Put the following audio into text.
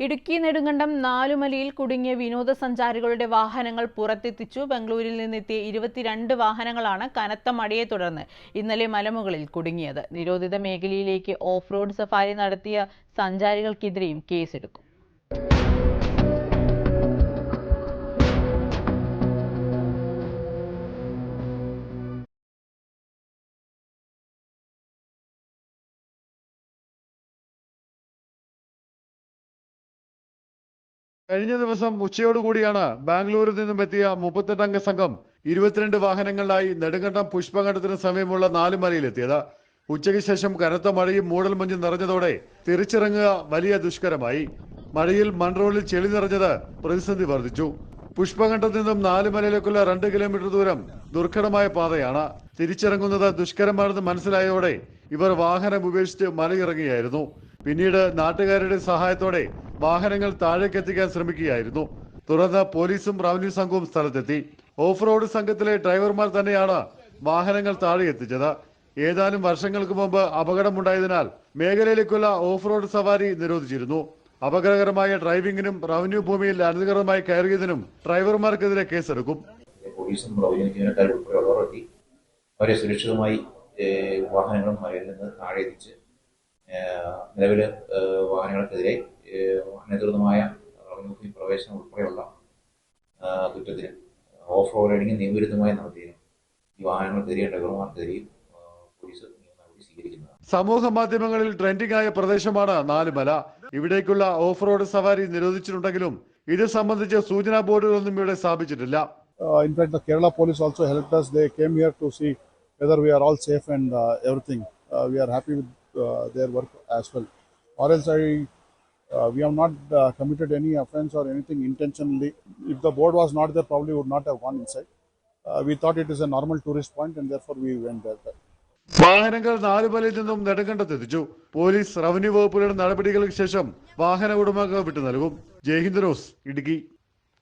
ഇടുക്കി നെടുങ്കണ്ടം നാലുമലയിൽ കുടുങ്ങിയ വിനോദസഞ്ചാരികളുടെ വാഹനങ്ങൾ പുറത്തെത്തിച്ചു. ബംഗളൂരിൽ നിന്നെത്തിയ ഇരുപത്തിരണ്ട് വാഹനങ്ങളാണ് കനത്ത മഴയെ തുടർന്ന് ഇന്നലെ മലമുകളിൽ കുടുങ്ങിയത്. നിരോധിത മേഖലയിലേക്ക് ഓഫ് റോഡ് സഫാരി നടത്തിയ സഞ്ചാരികൾക്കെതിരെയും കേസെടുക്കും. കഴിഞ്ഞ ദിവസം ഉച്ചയോടുകൂടിയാണ് ബാംഗ്ലൂരിൽ നിന്നും എത്തിയ മുപ്പത്തെട്ടംഗ സംഘം ഇരുപത്തിരണ്ട് വാഹനങ്ങളിലായി നെടുങ്കണ്ടം സമയമുള്ള സമീപമുള്ള നാലുമലയിലെത്തിയത് ഉച്ചയ്ക്ക് ശേഷം കനത്ത മഴയും മൂടൽമഞ്ഞും നിറഞ്ഞതോടെ തിരിച്ചിറങ്ങുക വലിയ ദുഷ്കരമായി. മഴയിൽ മൺറോഡിൽ ചെളി നിറഞ്ഞത് പ്രതിസന്ധി വർദ്ധിച്ചു. പുഷ്പഘട്ടത്തിൽ നിന്നും നാലുമലയിലേക്കുള്ള രണ്ട് കിലോമീറ്റർ ദൂരം ദുർഘടമായ പാതയാണ്. തിരിച്ചിറങ്ങുന്നത് ദുഷ്കരമാണെന്ന് മനസ്സിലായതോടെ ഇവർ വാഹനം ഉപേക്ഷിച്ച് മലയിറങ്ങുകയായിരുന്നു പിന്നീട് നാട്ടുകാരുടെ സഹായത്തോടെ വാഹനങ്ങൾ താഴേക്കെത്തിക്കാൻ ശ്രമിക്കുകയായിരുന്നു. തുടർന്ന് പോലീസും റവന്യൂ സംഘവും സ്ഥലത്തെത്തി. ഓഫ് റോഡ് സംഘത്തിലെ ഡ്രൈവർമാർ തന്നെയാണ് വാഹനങ്ങൾ താഴെ എത്തിച്ചത് ഏതാനും വർഷങ്ങൾക്ക് മുമ്പ് അപകടമുണ്ടായതിനാൽ മേഖലയിലേക്കുള്ള ഓഫ് റോഡ് സവാരി നിരോധിച്ചിരുന്നു. അപകടകരമായ ഡ്രൈവിംഗിനും റവന്യൂ ഭൂമിയിൽ അനധികൃതമായി കയറിയതിനും ഡ്രൈവർമാർക്കെതിരെ കേസെടുക്കും. അവരെ സുരക്ഷിതമായി വാഹനങ്ങളും അവരിൽ നിന്ന് താഴെ എത്തിച്ച് നിലവിൽ വാഹനങ്ങൾക്കെതിരെ അനധികൃതമായ റവന്യൂ ഭൂമി പ്രവേശനം ഉൾപ്പെടെയുള്ള കുറ്റത്തിന് ഓഫ് റോഡ് റൈഡിങ് നിയമവിരുദ്ധമായി നടത്തിയതിനും ഈ വാഹനങ്ങൾക്കെതിരെയും ഡ്രൈവർമാർക്കെതിരെയും പോലീസ് സമൂഹ മാധ്യമങ്ങളിൽ ട്രെൻഡിംഗ് ആയ പ്രദേശമാണ് നാലുമല ഇവിടേക്കുള്ള ഓഫ് റോഡ് സവാരി നിരോധിച്ചിട്ടുണ്ടെങ്കിലും ഇത് സംബന്ധിച്ച് സൂചനാ ബോർഡുകളൊന്നും ഇവിടെ സ്ഥാപിച്ചിട്ടില്ല Uh, in fact, the Kerala police also helped us. They came here to see whether we are all safe and uh, everything. Uh, we are happy with uh, their work as well. Or else, I uh, we have not uh, committed any offense or anything intentionally. If the board was not there, probably would not have gone inside. Uh, we thought it is a normal tourist point, and therefore we went there. വാഹനങ്ങൾ നാലുമലയിൽ നിന്നും നെടുങ്കണ്ടത്തെത്തിച്ചു police revenue വകുപ്പുകളുടെ നടപടികൾക്ക് ശേഷം വാഹന ഉടമകൾ വിട്ടു നൽകും Jaihind rose Idukki